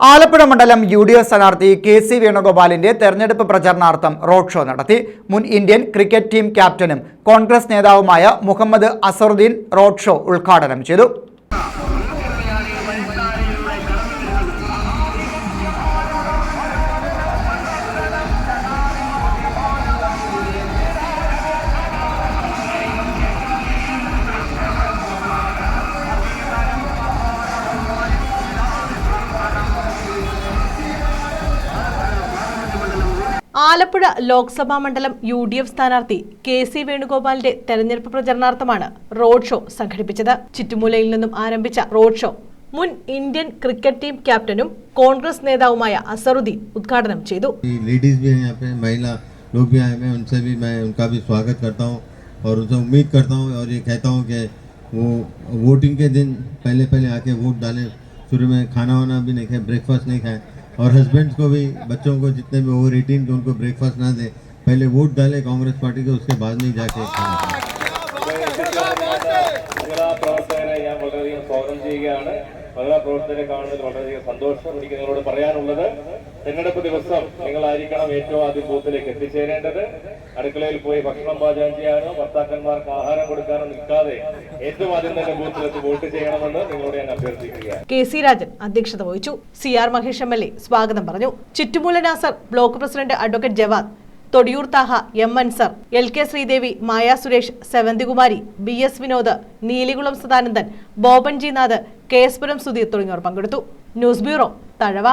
ആലപ്പുഴ മണ്ഡലം U D F സ്ഥാനാർത്ഥി K C വേണുഗോപാലിന്റെ തെരഞ്ഞെടുപ്പ് പ്രചരണാർത്ഥം റോഡ് ഷോ നടത്തി. മുൻ ഇന്ത്യൻ ക്രിക്കറ്റ് ടീം ക്യാപ്റ്റനും കോൺഗ്രസ് നേതാവുമായ മുഹമ്മദ് അസറുദ്ദീൻ റോഡ് ഷോ ഉദ്ഘാടനം ചെയ്തു. ആലപ്പുഴ ലോക്സഭാ മണ്ഡലം യു ഡി എഫ് സ്ഥാനാർത്ഥി കെ സി വേണുഗോപാലിന്റെ തെരഞ്ഞെടുപ്പ് പ്രചരണാർത്ഥമാണ് റോഡ് ഷോ സംഘടിപ്പിച്ചത് ചുറ്റുമൂലയിൽ നിന്നും ആരംഭിച്ച റോഡ് ഷോ മുൻ ഇന്ത്യൻ ക്രിക്കറ്റ് ടീം ക്യാപ്റ്റനും കോൺഗ്രസ് നേതാവുമായ അസറുദ്ദീൻ ഉദ്ഘാടനം ചെയ്തു लेडीज़ भी हैं यहाँ पे महिला लोग भी आए हुए हैं उनसे भी मैं उनका भी स्वागत करता हूँ और उनसे उम्मीद करता हूँ और ये कहता हूँ कि वो वोटिंग के दिन पहले पहले आके वोट डालें शुरू में खाना वाना भी नहीं खाए ब्रेकफास्ट नहीं खाएं और हस्बैंड्स को भी, बच्चों को जितने भी ओवर एटीन के उनको ब्रेकफास्ट ना दे, पहले वोट डाले कांग्रेस पार्टी के, उसके बाद में जाके സ്വാഗതം ചെയ്യുകയാണ്. മഹിളാ പ്രവർത്തകരെ കാണുന്നതിൽ വളരെയധികം സന്തോഷം എനിക്ക് നിങ്ങളോട് പറയാനുള്ളത്. തെരഞ്ഞെടുപ്പ് ദിവസം നിങ്ങളായിരിക്കണം ഏറ്റവും ആദ്യം ബൂത്തിലേക്ക് എത്തിച്ചേരേണ്ടത്. അടുക്കളയിൽ പോയി ഭക്ഷണം പാചകം ചെയ്യാനോ ഭർത്താക്കന്മാർക്ക് ആഹാരം കൊടുക്കാനോ നിൽക്കാതെ ഏറ്റവും ആദ്യം തന്നെ ബൂത്തിലെത്തി വോട്ട് ചെയ്യണമെന്ന് നിങ്ങളോട് ഞാൻ അഭ്യർത്ഥിക്കുകയാണ്. കെ സി രാജൻ അധ്യക്ഷത വഹിച്ചു. C R Mahesh M L A സ്വാഗതം പറഞ്ഞു. Chuttumoola Nasar block president advocate Jawad Thodiyoor Thaha M Ansar L K Sreedevi Maya Suresh Sevanthikumari B S Vinod Neelikulam Sadanandan Boban G Nath K S Sudheer തുടങ്ങിയവർ പങ്കെടുത്തു. News bureau Thazhava.